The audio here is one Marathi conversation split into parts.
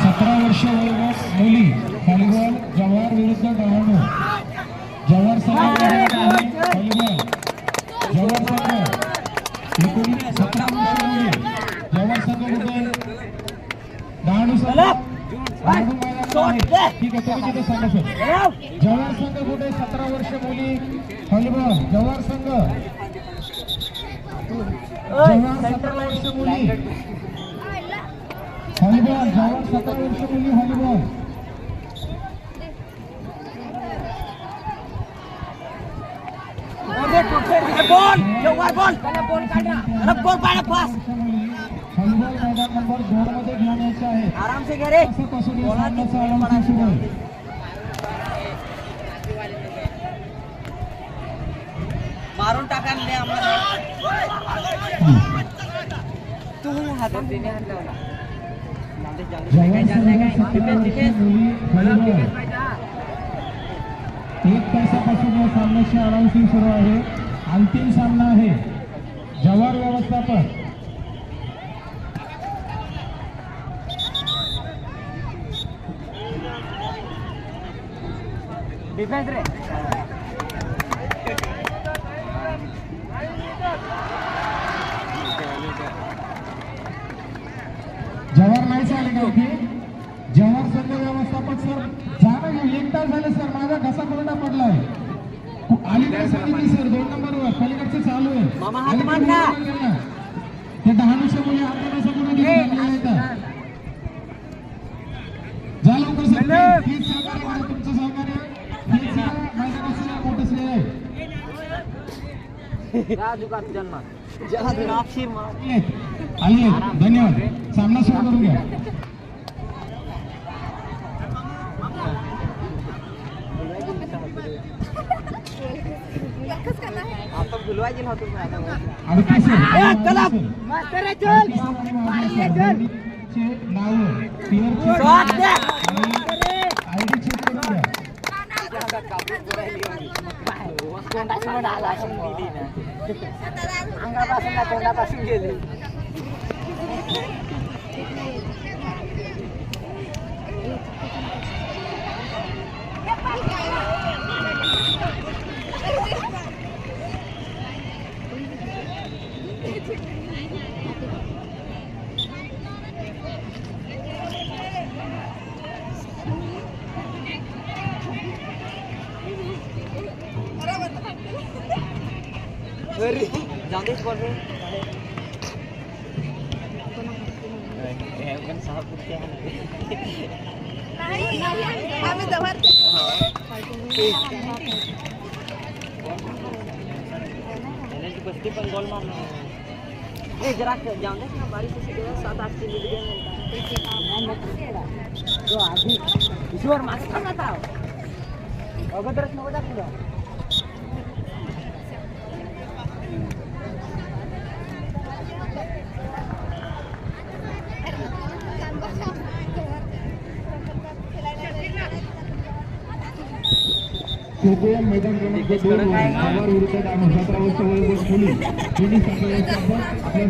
सतरा वर्ष वयोगट मुली व्हॉलीबॉल जवाहर विरुद्ध डहाणू. जवाहर संघ व्हॉलीबॉल जवाहर संघ एकोणीस सतरा वर्ष मुली जवाहर संघ डहाणू संघ. ठीक आहे तुम्ही तिथे सांगा. सर जवाहर संघ कुठे? सतरा वर्ष मुली व्हॉलीबॉल जवाहर संघ. जवाहर सतरा वर्ष मुली. व्हॉलीबॉल जवाहर सतरा वर्ष मुली व्हॉलीबॉल बॉल जवार बॉल. त्याला बॉल काढा. त्याला बॉल पाडा पास. व्हॉलीबॉल मैदान नंबर दोन मध्ये घेऊन यायचं आहे. आराम से घे रे पासून या सामन्याचा आरंभ सुरू आहे मारून टाका ना रे आम्हाला. तू हातात हात लावला एक तासापासून या सामन्याची अनाउन्सिंग सुरू आहे. अंतिम सामना आहे. जवाहर व्यवस्थापन. डिफेन्स रे जवाहर नाही चाले का? ओके. जवाहर संघ व्यवस्थापक सर घेऊ एक तास झाले सर माझा घसा कोरडा पडलाय. अलीकडे सांगितली सर दोन नंबरवर. पलीकडचे चालू आहे. ते डहाणूच्या मुली हाताला समोर येतात जा लवकर सर. प्लीज सहकार्य करा तुमचं सहकार्य प्लीज करा. माझ्या कसा मोठं श्रेय आहे. राजू का जन्म? आली. धन्यवाद. सामना सुरू करून घ्या. तोंडापासून गेले. Sorry, don't eat me. रे पण सहा फुटते आम्ही बसते पण बॉल मारणार जरा जाऊन दे ना गेला सात आठ किलो जो आधी ईश्वर अगोदरच नको जा पुढं खो मैदान क्रमांक दोन जवाहर विरुद्ध सतरा वर्ष वयोगट मुली दोन्ही आपल्या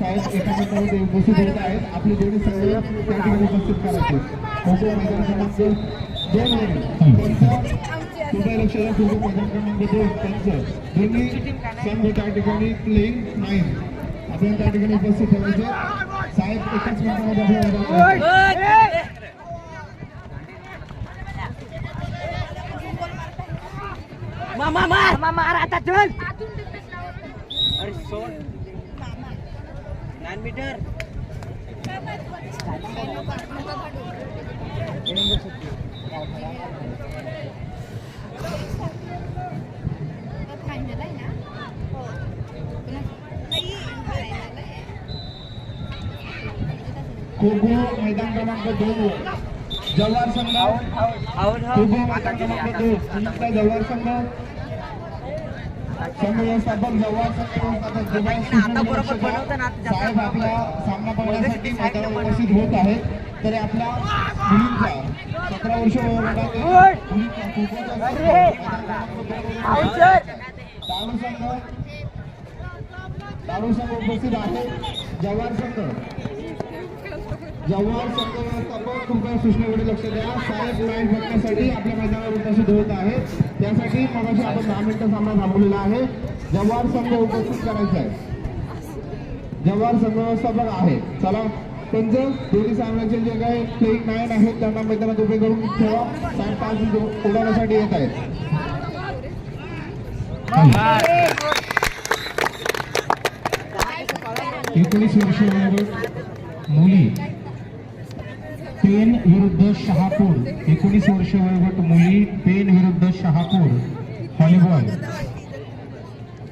साहेब एका उपस्थित होत आहेत. आपली दोन्ही संघ त्या ठिकाणी उपस्थित करायचे. खो मैदान क्रमांक दोन. वरून त्यांचा कृपया लक्ष द्या. खो मैदान क्रमांक दोन. त्यांचं. दोन्ही संघ त्या ठिकाणी प्लेइंग नाईन आपण त्या ठिकाणी उपस्थित ठेवायचे. साहेब एकाच मिनिटामध्ये आपल्या मैदानात मामा मार मामा मार आता चल अरे सोड नाइन मीटर फायनल आहे ना हो नाही फायनल आहे खो खो मैदान क्रमांक दोन जवाहर संघ आउट खो खो मैदान क्रमांक दोन पुण्यातला जवाहर संघ संघ व्यवस्थापक जवाहर संघ व्यवस्थापक दुबई आता बरोबर बनवतं ना, आता जास्त साहेब आपला सामना पाहण्यासाठी मैदानावर उपस्थित होत आहेत. तरी आपल्या मुलींचा सतरा वर्ष मुलींचा डाणू संघ दारू संघ उपस्थित आहे. जवाहर संघ जवाहर संघ व्यवस्थापक कृपया सूचनेकडे लक्ष द्या. साहेब पॉईंट बघण्यासाठी आपल्या मैदानावर उठाशी धुवत आहेत. त्यासाठी मगाशी आपण दहा मिनिटं सामना थांबवलेला आहे. जवाहर संघ उपस्थित करायचा आहे. जव्हार संघ व्यवस्थापक आहे. चला पंच दोन्ही सामन्याचे जे काही प्लेईंग नाईन आहेत त्यांना मैदानात उभे करून ठेवा. साहेब पाच मिनिटं उडाण्यासाठी येत आहेत. एकोणीस वर्ष मुली पेन विरुद्ध शहापूर. एकोणीस वर्ष वयोगट मुली पेन विरुद्ध शहापूर. व्हॉलीबॉल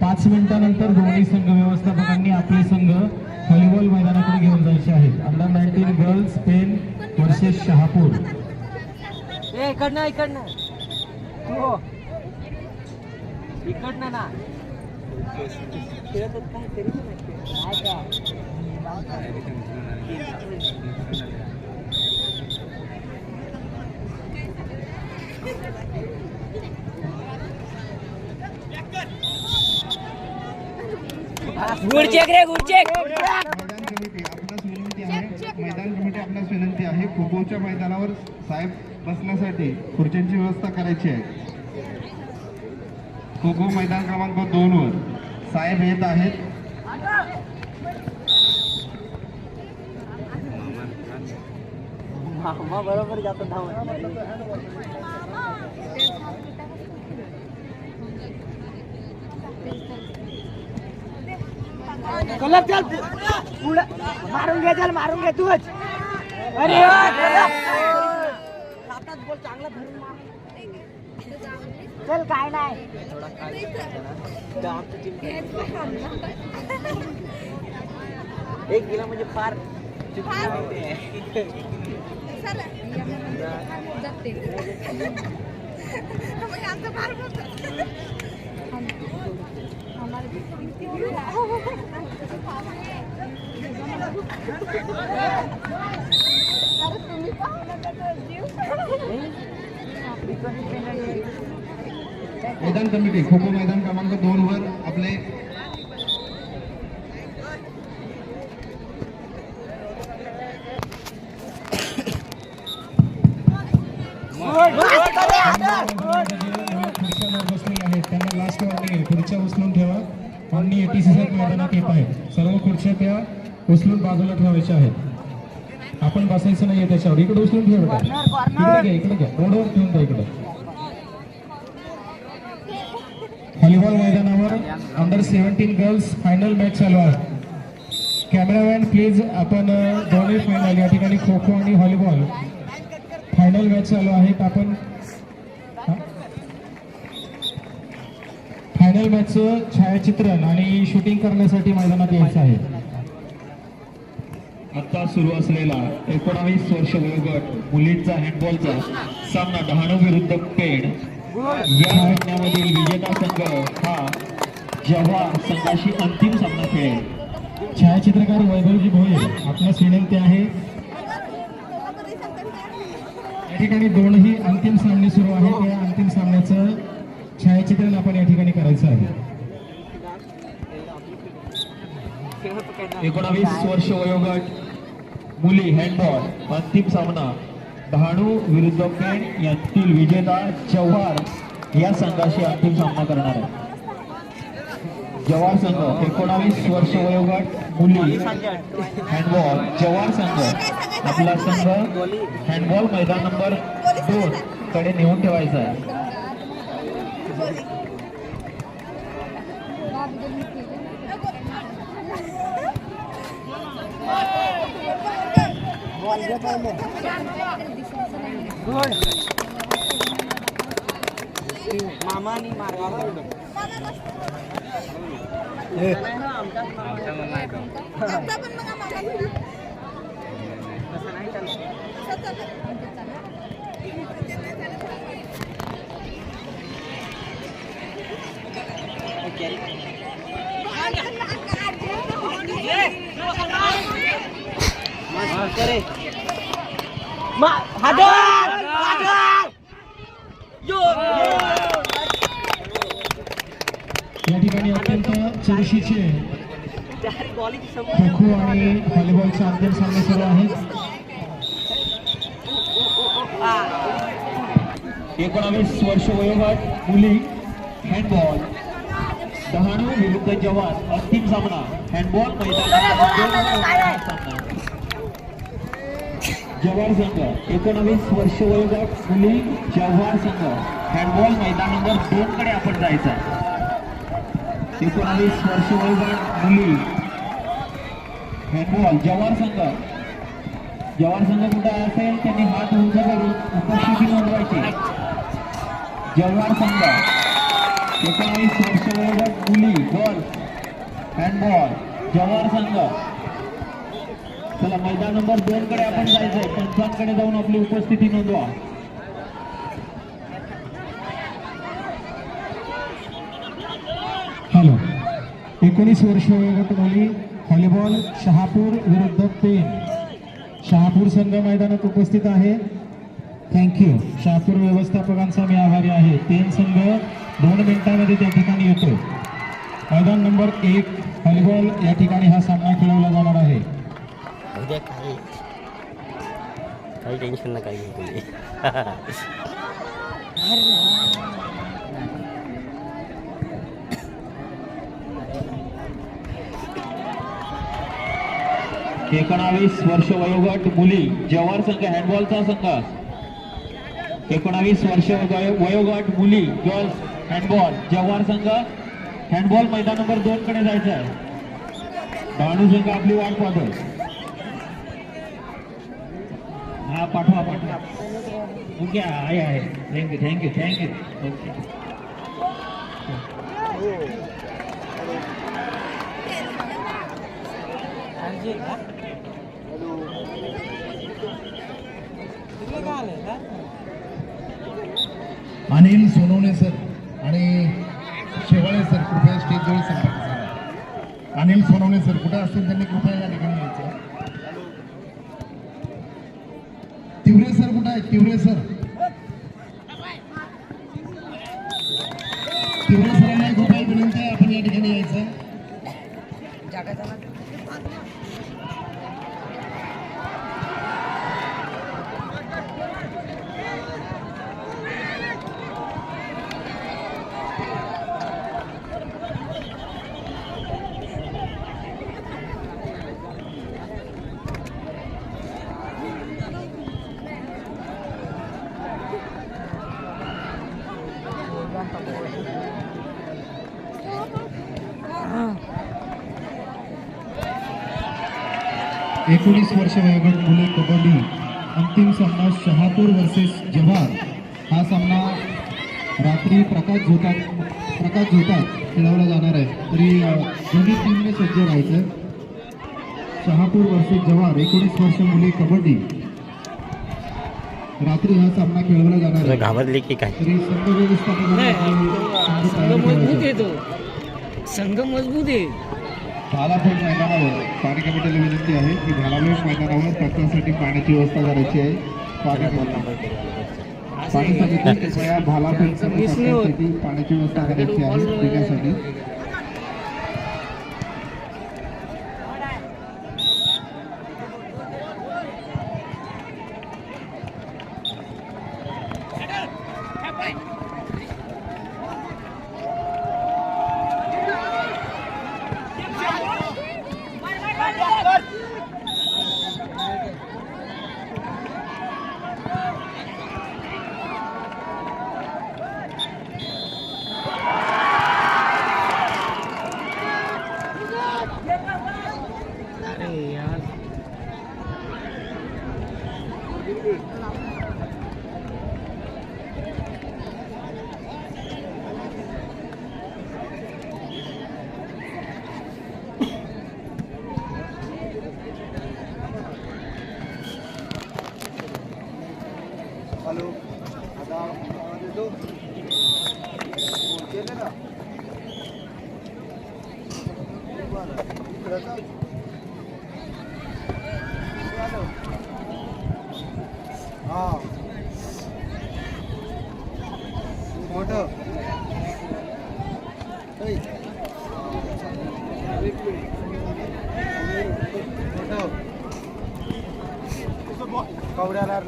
पाच मिनिटानंतर दोन्ही संघ व्यवस्थापकांनी आपले संघ व्हॉलीबॉल मैदानाकडे घेऊन जायचे आहेत. Under nineteen girls Pen versus Shahapur. इकडनं इकडनं. हो. इकडनं ना. काय तरी पण नाही. काय काय गुडचेक रे गुडचेक मैदान कमिटी आपल्यास विनंती आहे मैदान कमिटी आपणास विनंती आहे खो मैदानावर साहेब बसण्यासाठी खुर्च्यांची व्यवस्था करायची आहे खो खो मैदान क्रमांक दोन वर साहेब येत आहेत बरोबर जातो धावत. कलर चल पुढं मारून घे चल मारून घे तूच. अरे वा, कलर. हातात बोल चांगला धरून मार. चल काय नाही. तर आमचं team एक गेला म्हणजे फार चला. जाते मैदान कमिटी खो खो मैदान क्रमांक दोन वर आपले आणि एटीसी मैदानात येत आहेत सर्व खुर्च्या त्या उचलून बाजूला ठेवायच्या आहेत. आपण बसायचं नाहीये त्याच्यावर. इकडे उचलून ठेवा. इकडे घ्या इकडे घ्या. रोडवर ठेवून द्या इकडे. व्हॉलीबॉल मैदानावर under seventeen girls final match चालू आहे. कॅमेरामॅन प्लीज आपण दोन्ही फायनल या ठिकाणी खो खो आणि व्हॉलीबॉल फायनल मॅच चालू आहेत आपण फायनल मॅचचं छायाचित्रण आणि शूटिंग करण्यासाठी मैदानात यायचं आहे. आता सुरू असलेला एकोणावीस वर्ष वयोगट मुलींचा हँडबॉलचा सामना डहाणू विरुद्ध पेड या सामन्यामधील विजेता संघ हा जव्हार संघाशी अंतिम सामना खेळेल. छायाचित्रकार वैभवजी भोये आपल्यास विनंती आहे. या ठिकाणी दोनही अंतिम सामने सुरू आहेत. या अंतिम सामन्याचं छायाचित्रण आपण या ठिकाणी करायचं आहे. एकोणावीस वर्ष वयोगट मुली हँडबॉल अंतिम सामना डहाणू विरुद्ध पेण यातील विजेता जव्हार या संघाशी अंतिम सामना करणार आहे. जव्हार संघ एकोणावीस वर्ष वयोगट मुली हँडबॉल जव्हार संघ. आपला संघ हँडबॉल मैदान नंबर दोन कडे नेऊन ठेवायचा आहे. मामा आणि मारवा आता पण मग आम्हाला घरी. तसं नाही चालत असं चाललं. मस्त रे मा हाडर हाडर या ठिकाणी अत्यंत चुरशीचे खो खो आणि व्हॉलीबॉलचे अंतिम सामने सुरू आहेत. एकोणावीस वर्ष वयोगट मुली हँडबॉल डहाणू विरुद्ध जवान अंतिम सामना हँडबॉल मैदान जव्हार संघ एकोणावीस वर्ष वयोगट मुली जव्हार संघ. हँडबॉल मैदान नंबर दोन कडे आपण जायचं आहे. एकोणावीस वर्ष वयोगट मुली. हँडबॉल जव्हार संघ. जव्हार संघ कुठं असेल त्यांनी हात उंच करून उपस्थिती नोंदवायची. जव्हार संघ. एकोणावीस वर्ष वयोगट मुली गर्ल्स हँडबॉल जव्हार संघ. चला मैदान नंबर दोन कडे आपण जायचंय. पंचांकडे जाऊन आपली उपस्थिती नोंदवा. हॅलो. एकोणीस वर्ष वयोगट मुली व्हॉलीबॉल शहापूर विरुद्ध पेन शहापूर संघ मैदानात उपस्थित आहे. थँक्यू शहापूर व्यवस्थापकांचा मी आभारी आहे. पेन संघ दोन मिनिटांमध्ये त्या ठिकाणी येतो मैदान नंबर एक व्हॉलीबॉल या ठिकाणी हा सामना खेळवला जाणार आहे. उद्या काही. काही टेन्शन नका घेऊ तुम्ही. एकोणावीस वर्ष वयोगट मुली जवार संघ हँडबॉलचा संघ. एकोणावीस वर्ष वयोगट मुली गर्ल्स हँडबॉल जव्हार संघ हँडबॉल मैदान नंबर दोन कडे जायचं आहे डहाणू संघ आपली वाट पाहतोय हा पाठवा पाठवा. ओके आहे आहे. Thank you thank you thank you okay Anil Sonawane sir आणि शेवाळे सर कृपया स्टेजजवळ संपर्क अनिल सोनवणे सर कुठे असतील त्यांनी कृपया या ठिकाणी यायचं तिवरे सर कुठे आहेत तिवरे सर तिवरे सरांना कृपया विनंती आहे आपण या ठिकाणी यायचं एकोणीस वर्ष वयोगट मुले कबड्डी अंतिम सामना शहापूर वर्सेस जव्हार. हा सामना रात्री प्रकाश झोतात प्रकाश झोतात खेळवला जाणार आहे. तरी दोन्ही टीमने सज्ज राहायचं. शहापूर वर्सेस जव्हार एकोणीस वर्ष मुले कबड्डी. रात्री हा सामना खेळवला जाणार आहे. घाबरली की काय? तरी संघ व्यवस्थापकांनी आपले संघ तयार ठेवायचे. संघ मजबूत आहे. भालाफेक मैदानावर पाणी कमिटीला विनंती आहे की भालाफेक मैदानावर भक्तांसाठी पाण्याची व्यवस्था करायची आहे. पाणी पाणी समिती कृपया भालाफेक पाण्याची व्यवस्था करायची आहे. पिण्यासाठी कवड्याला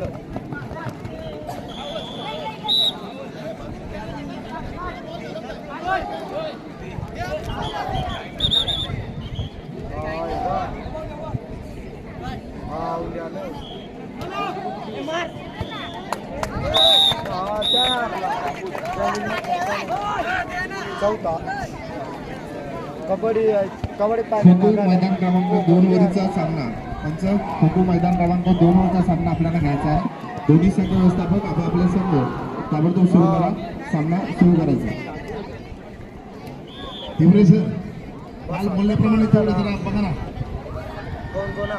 चौथा. कबड्डी कबड्डी मैदान क्रमांक दोन वरचा सामना. त्यांचं खो खो मैदान क्रमांक दोन वरचा सामना आपल्याला घ्यायचा आहे. दोन्ही संघ व्यवस्थापक आपापल्या संघ. ताबडतोब सुरू करा. सामना सुरू करायचा हिवरे सर काल बोलल्याप्रमाणे तेवढं जरा बघा ना. कोण कोण